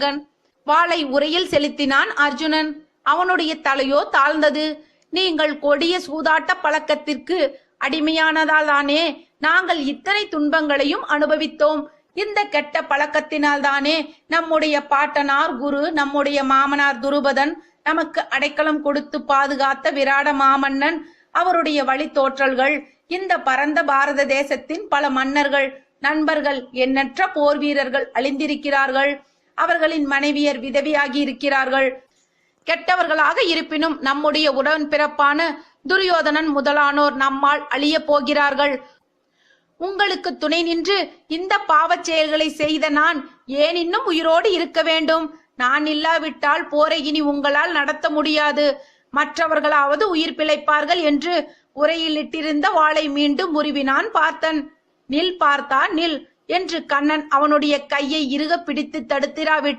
விநாயகன் வாளை உரையில் செலுத்தினான் அர்ஜுனன். அவனுடைய தலையோ தாழ்ந்தது. நீங்கள் கொடிய சூதாட்ட பழக்கத்திற்கு அடிமையானதால்தானே நாங்கள் இத்தனை துன்பங்களையும் அனுபவித்தோம். இந்த கெட்ட பழக்கத்தினால் தானே நம்முடைய பாட்டனார் குரு நம்முடைய மாமனார் துருபதன் நமக்கு அடைக்கலம் கொடுத்து பாதுகாத்த விராட மாமன்னன் அவருடைய வழித்தோற்றல்கள் இந்த பரந்த பாரத தேசத்தின் பல மன்னர்கள் நண்பர்கள் எண்ணற்ற போர் வீரர்கள் அழிந்திருக்கிறார்கள். அவர்களின் மனைவியர் விதவியாகி இருக்கிறார்கள். கெட்டவர்களாக இருப்பினும் நம்முடைய உடன்பிறப்பான துரியோதனன் முதலானோர் நம்மால் அழிய போகிறார்கள். உங்களுக்கு துணை நின்று இந்த பாவச் செயல்களை செய்த நான் ஏன் இன்னும் உயிரோடு இருக்க வேண்டும்? நான் இல்லாவிட்டால் போரை இனி உங்களால் நடத்த முடியாது. மற்றவர்களாவது உயிர் பிழைப்பார்கள் என்று உரையில் இட்டிருந்த வாளை மீண்டும் உருவினான் பார்த்தன். நில் பார்த்தா நில். என்று கண்ணன் அவனுடைய கையை இறுக பிடித்து தடுத்திராவிட்டான்.